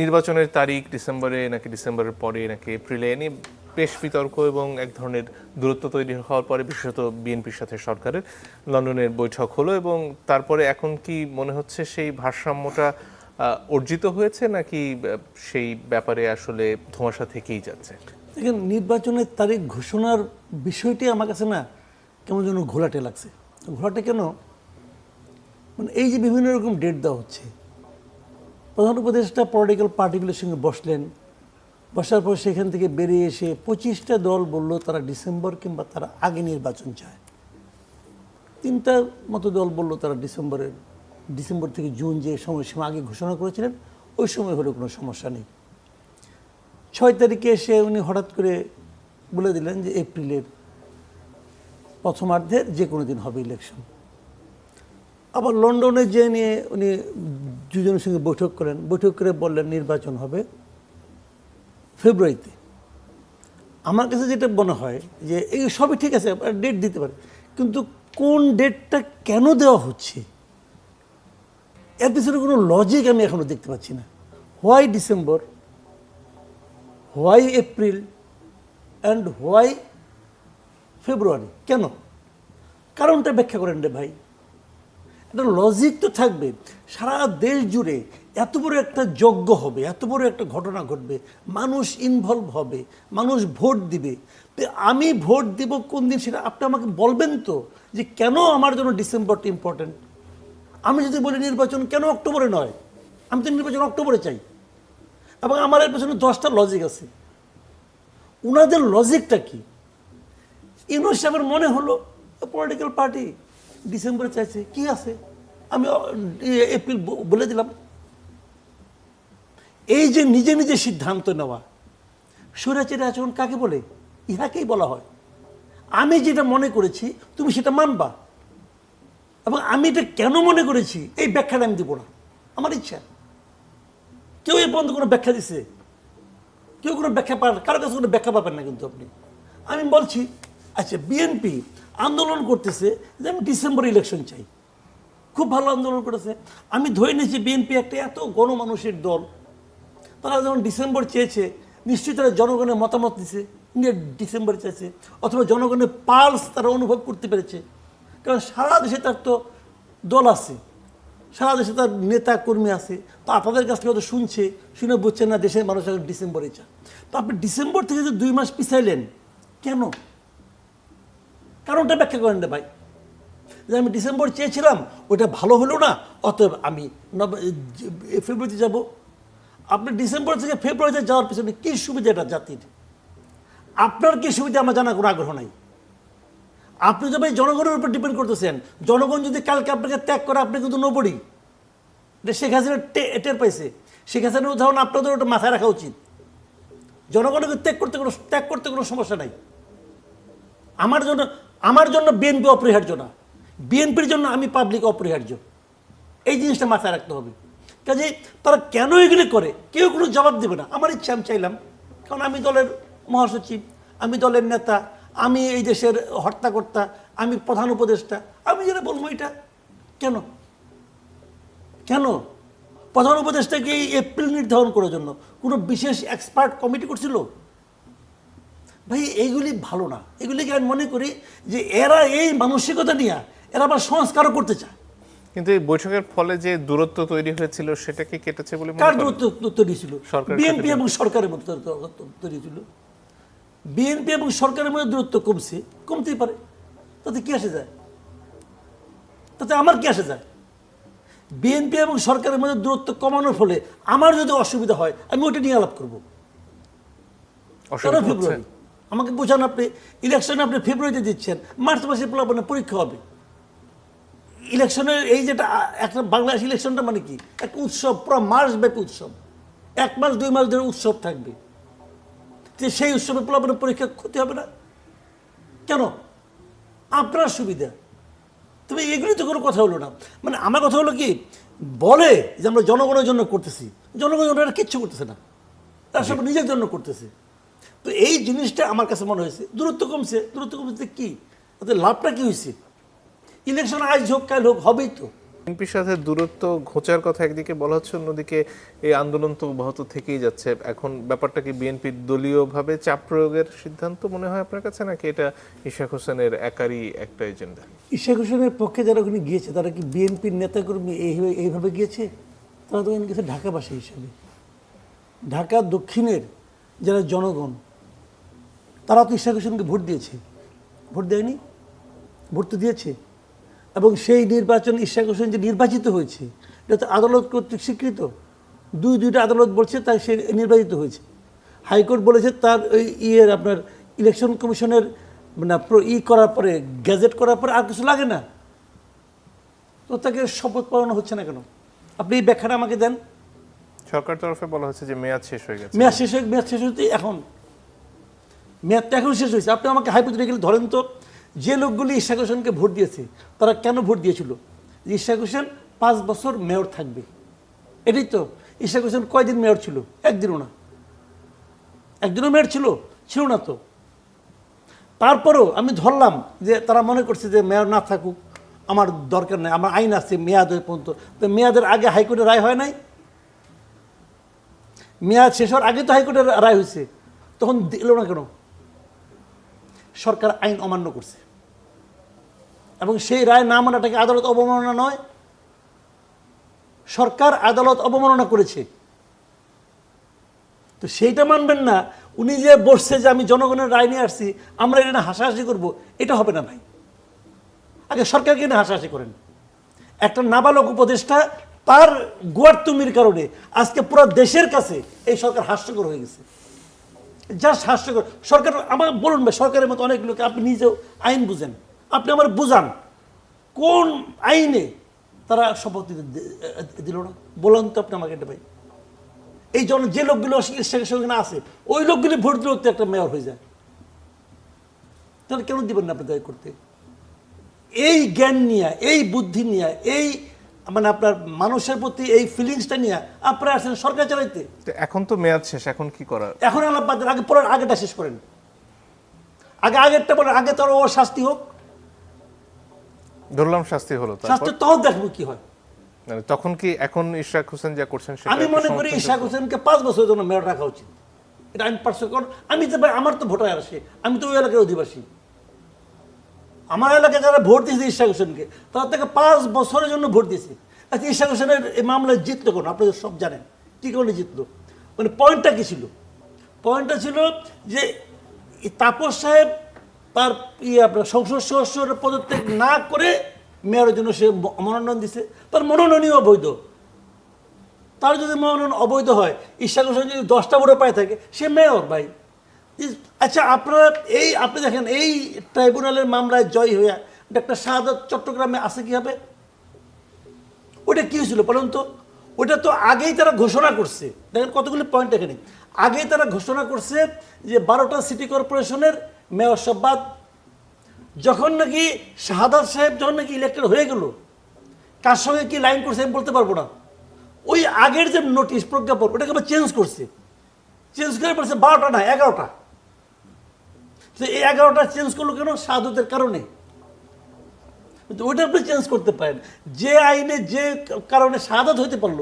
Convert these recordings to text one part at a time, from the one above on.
নির্বাচনের তারিখ ডিসেম্বরে নাকি ডিসেম্বরের পরে নাকি এপ্রিলে, এ নিয়ে বেশ বিতর্ক এবং এক ধরনের দূরত্ব তৈরি হওয়ার পরে বিশেষত বিএনপির সাথে সরকারের লন্ডনের বৈঠক হলো এবং তারপরে এখন কি মনে হচ্ছে সেই ভারসাম্যটা অর্জিত হয়েছে নাকি সেই ব্যাপারে আসলে ধোঁয়াশা থেকেই যাচ্ছে? দেখেন, নির্বাচনের তারিখ ঘোষণার বিষয়টি আমার কাছে না কেমন যেন ঘোলাটে লাগছে। ঘোলাটে কেন? মানে এই যে বিভিন্ন রকম ডেট দেওয়া হচ্ছে প্রধান উপদেষ্টা পলিটিক্যাল পার্টিগুলোর সঙ্গে বসলেন। বসার পর সেখান থেকে বেরিয়ে এসে পঁচিশটা দল বলল তারা ডিসেম্বর কিংবা তারা আগে নির্বাচন চায়। তিনটা মতো দল বলল তারা ডিসেম্বরের, ডিসেম্বর থেকে জুন যে সময়সীমা আগে ঘোষণা করেছিলেন, ওই সময় হলে কোনো সমস্যা নেই। ছয় তারিখে এসে উনি হঠাৎ করে বলে দিলেন যে এপ্রিলের প্রথমার্ধে যে কোনো দিন হবে ইলেকশন আবার লন্ডনে যে নিয়ে উনি দুজনের সঙ্গে বৈঠক করেন। বৈঠক করে বললেন, নির্বাচন হবে ফেব্রুয়ারিতে। আমার কাছে যেটা মনে হয় যে, এই সবই ঠিক আছে ডেট দিতে পারে কিন্তু কোন ডেটটা কেন দেওয়া হচ্ছে? এর পিছনে কোনো লজিক আমি এখনও দেখতে পাচ্ছি না। Why December why April and why February কেন? কারণটা ব্যাখ্যা করেন রে ভাই। একটা লজিক তো থাকবে। সারা দেশ জুড়ে এত বড় একটা যজ্ঞ হবে, এত বড় একটা ঘটনা ঘটবে, মানুষ ইনভলভ হবে, মানুষ ভোট দিবে। তো আমি ভোট দিব কোন দিন সেটা আপনি আমাকে বলবেন তো যে কেন আমার জন্য ডিসেম্বরটা ইম্পর্ট্যান্ট আমি যদি বলি নির্বাচন কেন অক্টোবরে নয়? আমি তো নির্বাচন অক্টোবরে চাই। এবং আমার এর পেছনে দশটা লজিক আছে। ওনাদের লজিকটা কি? ইউনুস সাহেবের মনে হলো পলিটিক্যাল পার্টি ডিসেম্বরে চাইছে, কি আছে? আমি এপ্রিল বলে দিলাম। এই যে নিজে নিজে সিদ্ধান্ত নেওয়া, স্বৈরাচারী আচরণ কাকে বলে? ইহাকেই বলা হয়। আমি যেটা মনে করেছি, তুমি সেটা মানবা। এবং আমি এটা কেন মনে করেছি, এই ব্যাখ্যাটা আমি দিব না। আমার ইচ্ছা। কেউ এই পর্যন্ত কোনো ব্যাখ্যা দিছে? কেউ কোনো ব্যাখ্যা পান কারও কাছে কোনো ব্যাখ্যা পাবেন না কিন্তু আপনি। আমি বলছি আচ্ছা বিএনপি আন্দোলন করতেছে যে আমি ডিসেম্বর ইলেকশন চাই। খুব ভালো আন্দোলন করেছে। আমি ধরে নিয়েছি বিএনপি একটা এত গণমানুষের দল, তারা যখন ডিসেম্বর চেয়েছে, নিশ্চয়ই তারা জনগণের মতামত দিছে ডিসেম্বর চেয়েছে, অথবা জনগণের পালস তারা অনুভব করতে পেরেছে। কারণ সারা দেশে তার তো দল আছে, সারা দেশে তার নেতা কর্মী আছে, তো আপনাদের কাছ থেকে হয়তো শুনছে, শুনে বুঝছেন না দেশের মানুষ ডিসেম্বরে চান তো আপনি ডিসেম্বর থেকে যে দুই মাস পিছাইলেন, কেন? কারণটা ব্যাখ্যা করেন না ভাই। যে আমি ডিসেম্বর চেয়েছিলাম, ওটা ভালো হলো না, অতএব আমি ফেব্রুয়ারিতে যাব। আপনি ডিসেম্বর থেকে ফেব্রুয়ারিতে যাওয়ার পিছনে কী সুবিধাটা জাতির? আপনার কি সুবিধা আমার জানার কোনো আগ্রহ নাই। আপনি ভাই জনগণের উপর ডিপেন্ড করতেছেন। জনগণ যদি কালকে আপনাকে ত্যাগ করে, আপনি কিন্তু নবড়ি এটা শেখ হাসিনা টের পাইছে। শেখ হাসিনার উদাহরণ আপনাদের ওটা মাথায় রাখা উচিত। জনগণকে ত্যাগ করতে কোনো, ত্যাগ করতে কোনো সমস্যা নাই। আমার জন্য আমার জন্য বিএনপি অপরিহার্য না। বিএনপির জন্য আমি পাবলিক অপরিহার্য। এই জিনিসটা মাথায় রাখতে হবে। কাজে তারা কেন এগুলি করে? কেউ কোনো জবাব দেবে না। আমার ইচ্ছা, আমি চাইলাম। কারণ আমি দলের মহাসচিব, আমি দলের নেতা, আমি এই দেশের হর্তাকর্তা, আমি প্রধান উপদেষ্টা, আমি যেটা বলব এটা। কেন? কেন? প্রধান উপদেষ্টাকে এই এপ্রিল নির্ধারণ করার জন্য কোনো বিশেষ এক্সপার্ট কমিটি করছিল? ভাই এইগুলি ভালো না। এগুলিকে আমি মনে করি যে এরা এই মানসিকতা নিয়ে এরা আবার সংস্কারও করতে চায়। কিন্তু এই বৈঠকের ফলে যে দূরত্ব তৈরি হয়েছিল সেটা কি কেটেছে বলে কার দূরত্ব তৈরি ছিল বিএনপি এবং সরকারের মধ্যে দূরত্ব তৈরি ছিল বিএনপি এবং সরকারের মধ্যে দূরত্ব কমছে কমতেই পারে। তাতে কি আসে যায়? তাতে আমার কি আসে যায়? বিএনপি এবং সরকারের মধ্যে দূরত্ব কমানোর ফলে আমার যদি অসুবিধা হয় আমি ওটা নিয়ে আলাপ করব। তেরো ফেব্রুয়ারি। আমাকে বোঝান আপনি ইলেকশন আপনি ফেব্রুয়ারিতে দিচ্ছেন মার্চ মাসে প্লাবনে পরীক্ষা হবে। ইলেকশনের এই যেটা একটা বাংলাদেশ ইলেকশনটা মানে কি? এক উৎসব পুরো মার্চ ব্যাপী উৎসব। এক মাস দুই মাস ধরে উৎসব থাকবে। যে সেই উৎসবে প্লাবনের পরীক্ষা ক্ষতি হবে না। কেন? আপনার সুবিধা। তবে এগুলি তো কোনো কথা হলো না। মানে আমার কথা হলো কি বলে যে আমরা জনগণের জন্য করতেছি জনগণের জন্য কিচ্ছু করতেছে না। তারা সব নিজের জন্য করতেছে। তো এই জিনিসটা আমার কাছে মনে হয়েছে। দূরত্ব কমছে। দূরত্ব কমছে কি? তাতে লাভটা কি হয়েছে? ইলেকশন আজ হোক কাল হোক হবেই তো। বিএনপির সাথে দূরত্ব ঘোচার কথা একদিকে বলা হচ্ছে অন্যদিকে এই আন্দোলন তো অব্যাহত থেকেই যাচ্ছে। এখন ব্যাপারটা কি বিএনপির দলীয়ভাবে চাপ প্রয়োগের সিদ্ধান্ত মনে হয় আপনার কাছে নাকি এটা ইশাক হোসেনের একারই একটা এজেন্ডা? ইশাক হোসেনের পক্ষে যারা ওখানে গিয়েছে তারা কি বিএনপির নেতাকর্মী এইভাবে এইভাবে গিয়েছে? তারা তো গেছে ঢাকাবাসী হিসেবে। ঢাকা দক্ষিণের যারা জনগণ, তারা তো ইশাক হোসেনকে ভোট দিয়েছে। ভোট দেয়নি? ভোট তো দিয়েছে। এবং সেই নির্বাচন ইশাক হোসেন যে নির্বাচিত হয়েছে, এটা তো আদালত কর্তৃক স্বীকৃত। দুই দুইটা আদালত বলছে তাই সে নির্বাচিত হয়েছে। হাইকোর্ট বলেছে তার ওই ইয়ের আপনার ইলেকশন কমিশনের মানে ই করার পরে, গ্যাজেট করার পরে আর কিছু লাগে না। তো তাকে শপথ পালন হচ্ছে না কেন? আপনি এই ব্যাখ্যাটা আমাকে দেন। সরকার তরফে বলা হচ্ছে যে মেয়াদ শেষ হয়ে গেছে। মেয়াদ শেষ হয়ে মেয়াদ শেষ হতে এখন। মেয়াদ তো এখন শেষ হয়েছে। আপনি আমাকে হাইপোথেটিক্যালি ধরেন তো, যে লোকগুলি ইশাক হোসেনকে ভোট দিয়েছে, তারা কেন ভোট দিয়েছিল? ইশাক হোসেন পাঁচ বছর মেয়র থাকবে। এটাই তো। ইশাক হোসেন কয়দিন মেয়র ছিল? একদিনও না। একদিনও মেয়র ছিল? ছিল না তো। তারপরেও আমি ধরলাম যে তারা মনে করছে যে মেয়র না থাকুক, আমার দরকার নেই, আমার আইন আছে মেয়াদ পর্যন্ত। তো মেয়াদের আগে হাইকোর্টের রায় হয় নাই মেয়াদ শেষ হওয়ার আগে তো হাইকোর্টের রায় হয়েছে। তখন দিল না কেন? সরকার আইন অমান্য করছে। এবং সেই রায় না মানাটাকে আদালত অবমাননা নয়, সরকার আদালত অবমাননা করেছে। তো সেইটা মানবেন না। উনি যে বসছে যে আমি জনগণের রায় নিয়ে আসছি, আমরা এটা হাসাহাসি করব, এটা হবে না ভাই। আগে সরকারকে নিয়ে হাসাহাসি করেন। একটা নাবালক উপদেষ্টা তার গোয়ার্তুমির কারণে আজকে পুরো দেশের কাছে এই সরকার হাস্যকর হয়ে গেছে। জাস্ট হাস্যকর। সরকার, আমার বলুন ভাই, সরকারের মতো অনেক লোক, আপনি নিজেও আইন বুঝেন। আপনি আমার বুঝান, কোন আইনে তারা শপথ দিল না? বলুন তো আপনি আমাকে এটা ভাই। এই জন্য যে লোকগুলো ইশাকের সঙ্গে না আছে ওই লোকগুলি ভোট দিলেও তো একটা মেয়র হয়ে যায়। তাহলে কেন দিবেন না আপনি দায়ী করতে? এই জ্ঞান নিয়ে, এই বুদ্ধি নিয়ে, এই মানে আপনার মানুষের প্রতি এই ফিলিংসটা নিয়ে আপনারা আসেন সরকার চালাইতে। এখন তো মেয়াদ শেষ এখন কি করার? এখন আলাপ বাদ আগে পরের আগেটা শেষ করেন। আগে আগেরটা বলেন আগে তোর ও শাস্তি হোক। ধরলাম শাস্তি হলো শাস্তি তখন দেখব কি হয়। মানে তখন কি এখন ইশরাক হোসেন যা করছেন আমি মনে করি? ইশাক হোসেনকে পাঁচ বছরের জন্য মেয়র রাখা উচিত। এটা আমি আমি তো আমার তো ভোটার আসে আমি তো ওই এলাকার অধিবাসী। আমার এলাকায় যারা ভোট দিয়েছে ইশাক হোসেনকে, তারা থেকে পাঁচ বছরের জন্য ভোট দিয়েছে। আচ্ছা ইশাক হোসেনের এই মামলায় জিতলো কোন? আপনাদের সব জানেন। কী কারণে জিতলো? মানে পয়েন্টটা কী ছিল? পয়েন্টটা ছিল যে তাপস সাহেব তার ইয়ে আপনার সংসদ সদস্যের পদত্যাগ না করে মেয়রের জন্য সে মনোনয়ন দিছে। তার মনোনয়নই অবৈধ। তার যদি মনোনয়ন অবৈধ হয় ইশাক হোসেন যদি দশটা ভোটে পায় থাকে, সে মেয়র ভাই। আচ্ছা আপনারা এই, আপনি দেখেন, এই ট্রাইব্যুনালের মামলায় জয় হইয়া ডাক্তার শাহাদত চট্টগ্রামে আছে কি হবে ওটা কি হয়েছিল বলুন তো? ওটা তো আগেই তারা ঘোষণা করছে। দেখেন কতগুলি পয়েন্ট এখানে। আগেই তারা ঘোষণা করছে যে বারোটা সিটি কর্পোরেশনের মেয়র সব বাদ যখন নাকি শাহাদাত সাহেব যখন নাকি ইলেক্টেড হয়ে গেল, কার সঙ্গে কি লাইন করছে আমি বলতে পারব না। ওই আগের যে নোটিশ প্রজ্ঞাপন, ওটাকে আবার চেঞ্জ করছে। চেঞ্জ করে বলছে বারোটা না, এগারোটা। তো এই এগারোটা চেঞ্জ করল কেন? সাধুদের কারণে। কিন্তু ওইটা আপনি চেঞ্জ করতে পারেন। যে আইনে যে কারণে সাদাত হইতে পারল,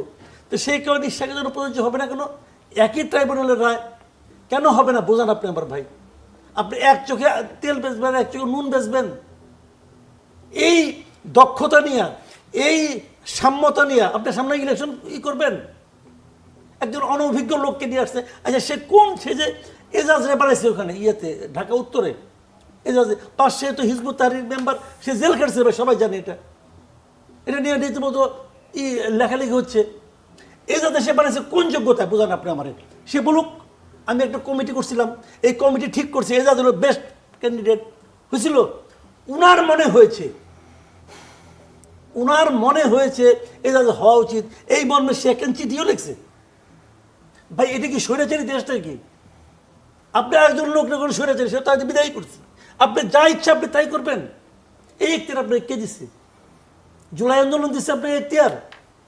তো সেই কারণে ইশাকের জন্য প্রযোজ্য হবে না কেন? একই ট্রাইব্যুনালের রায় কেন হবে না? বোঝান আপনি আমার ভাই। আপনি এক চোখে তেল বেচবেন, এক চোখে নুন বেচবেন। এই দক্ষতা নিয়ে, এই সাম্যতা নিয়ে আপনি সামনে ইলেকশন ই করবেন। একজন অনভিজ্ঞ লোককে নিয়ে আসছে আচ্ছা সে কোন সে যে এজাজরে বাড়াইছে ওখানে, ইয়েতে, ঢাকা উত্তরে। এজাজে সে তো হিজবুত তাহরির মেম্বার, সে জেল খেটছে ভাই, সবাই জানে এটা। এটা নিয়ে রীতিমতো ই লেখালেখি হচ্ছে। এজাজে সে বানাইছে কোন যোগ্যতা বোঝান আপনি আমার। সে বলুক, আমি একটা কমিটি করছিলাম, এই কমিটি ঠিক করছে, এজাজ হলো বেস্ট ক্যান্ডিডেট হয়েছিল, উনার মনে হয়েছে, উনার মনে হয়েছে এজাজ হওয়া উচিত। এই মর্মে সে একখান চিঠিও লিখছে। ভাই, এটা কি স্বৈরাচারী দেশটা কি আপনি একজন লোক না যখন স্বৈরাচারী সে তাকে বিদায় করছে। আপনি যা ইচ্ছা আপনি তাই করবেন। এই এখতিয়ার আপনি কে দিচ্ছে জুলাই আন্দোলন দিচ্ছে আপনি এখতিয়ার?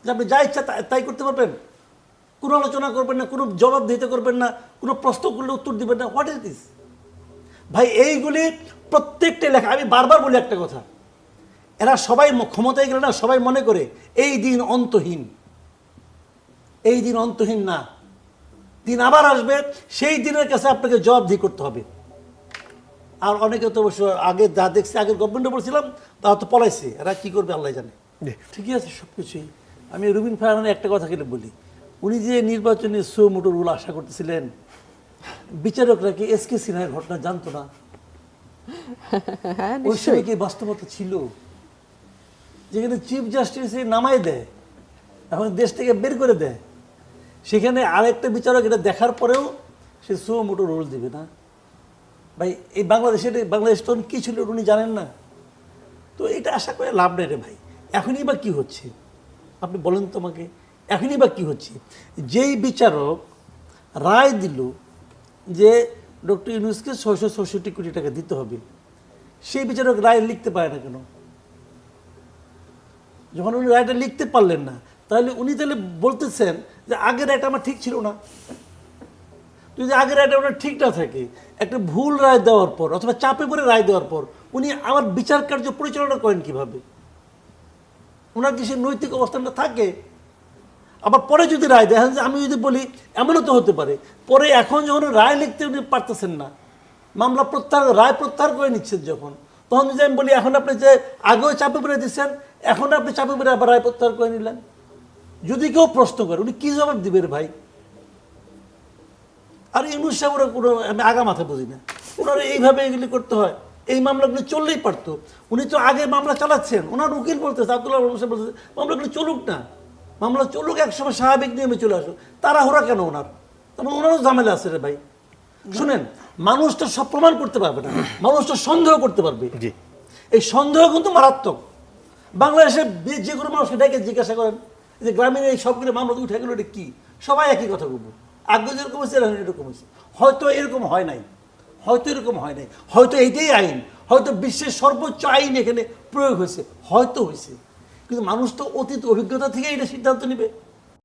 যে আপনি যা ইচ্ছা তাই করতে পারবেন। কোনো আলোচনা করবেন না, কোনো জবাব দিতে করবেন না, কোনো প্রশ্ন করলে উত্তর দিবেন না। হোয়াট ইজ দিস ভাই, এইগুলি প্রত্যেকটা লেখা আমি বারবার বলি একটা কথা। এরা সবাই ক্ষমতায় গেলে না, সবাই মনে করে, এই দিন অন্তহীন। এই দিন অন্তহীন না। দিন আবার আসবে সেই দিনের কাছে আপনাকে জবাবদিহি করতে হবে। আর অনেকে তো অবশ্য আগে যা দেখছে আগের গভর্নমেন্টে বলছিলাম তারা তো পলাইছে। এরা কি করবে আল্লাহ জানে। ঠিকই আছে সব কিছুই আমি রুবিন ফারহানের একটা কথা খেলে বলি। উনি যে নির্বাচনে সো মোটর রুল আশা করতেছিলেন বিচারকরা কি এস কে সিনহার ঘটনা জানতো না? হ্যাঁ ওই সময় কি বাস্তবতা ছিল? যেখানে চিফ জাস্টিস নামাই দেয় এখন দেশ থেকে বের করে দেয়। সেখানে আরেকটা বিচারক এটা দেখার পরেও সে সো মোটো রোল দেবে না। ভাই, এই বাংলাদেশের বাংলাদেশ তখন কী ছিল উনি জানেন না। তো এটা আশা করে লাভ নেই রে ভাই। এখনই বা কি হচ্ছে? আপনি বলেন তো আমাকে, এখনই বা কি হচ্ছে? যেই বিচারক রায় দিল যে ডক্টর ইউনুসকে ছয়শো ছষট্টি কোটি টাকা দিতে হবে, সেই বিচারক রায় লিখতে পারে না কেন? যখন উনি রায়টা লিখতে পারলেন না তাহলে উনি তাহলে বলতেছেন যে আগের রায়টা আমার ঠিক ছিল না। যদি আগের রায়টা ওনার ঠিক না থাকে, একটা ভুল রায় দেওয়ার পর, অথবা চাপে পড়ে রায় দেওয়ার পর, উনি আমার বিচার কার্য পরিচালনা করেন কীভাবে? ওনার কি সে নৈতিক অবস্থানটা থাকে? আবার পরে যদি রায় দেখেন যে আমি যদি বলি, এমনও তো হতে পারে, পরে এখন যখন রায় লিখতে উনি পারতেছেন না, মামলা প্রত্যাহার, রায় প্রত্যাহার করে নিচ্ছেন যখন, তখন যদি আমি বলি, এখন আপনি যে আগেও চাপে পড়ে দিচ্ছেন, এখন আপনি চাপে পড়ে আবার রায় প্রত্যাহার করে নিলেন। যদি কেউ প্রশ্ন করে উনি কি জবাব দিবেন ভাই? আর ইউনুস সাহেবের কোনো আমি আগা মাথা বুঝি না। ওনারা এইভাবে এগুলি করতে হয়। এই মামলাগুলো চললেই পারতো। উনি তো আগে মামলা চালাচ্ছেন। ওনার উকিল বলতেছে আব্দুল্লাহ সাহেব বলতেছে মামলাগুলো চলুক না। মামলা চলুক একসময় স্বাভাবিক নিয়মে চলে আসুক। তারা হোরা কেন ওনার? তারপর ওনারও ঝামেলা আছে রে ভাই। শুনেন মানুষটা সব প্রমাণ করতে পারবে না। মানুষটা সন্দেহ করতে পারবে। এই সন্দেহ কিন্তু মারাত্মক। বাংলাদেশে যে কোনো মানুষকে ডেকে জিজ্ঞাসা করেন। যে গ্রামীণ এই সবগুলো মামলা উঠে গেলো, এটা কী? সবাই একই কথা বলব। আগে যেরকম হয়েছে, এখন এরকম হয়েছে। হয়তো এরকম হয় নাই। হয়তো এরকম হয় নাই। হয়তো এইটাই আইন। হয়তো বিশ্বের সর্বোচ্চ আইন এখানে প্রয়োগ হয়েছে। হয়তো হয়েছে। কিন্তু মানুষ তো অতীত অভিজ্ঞতা থেকে এটা সিদ্ধান্ত নেবে।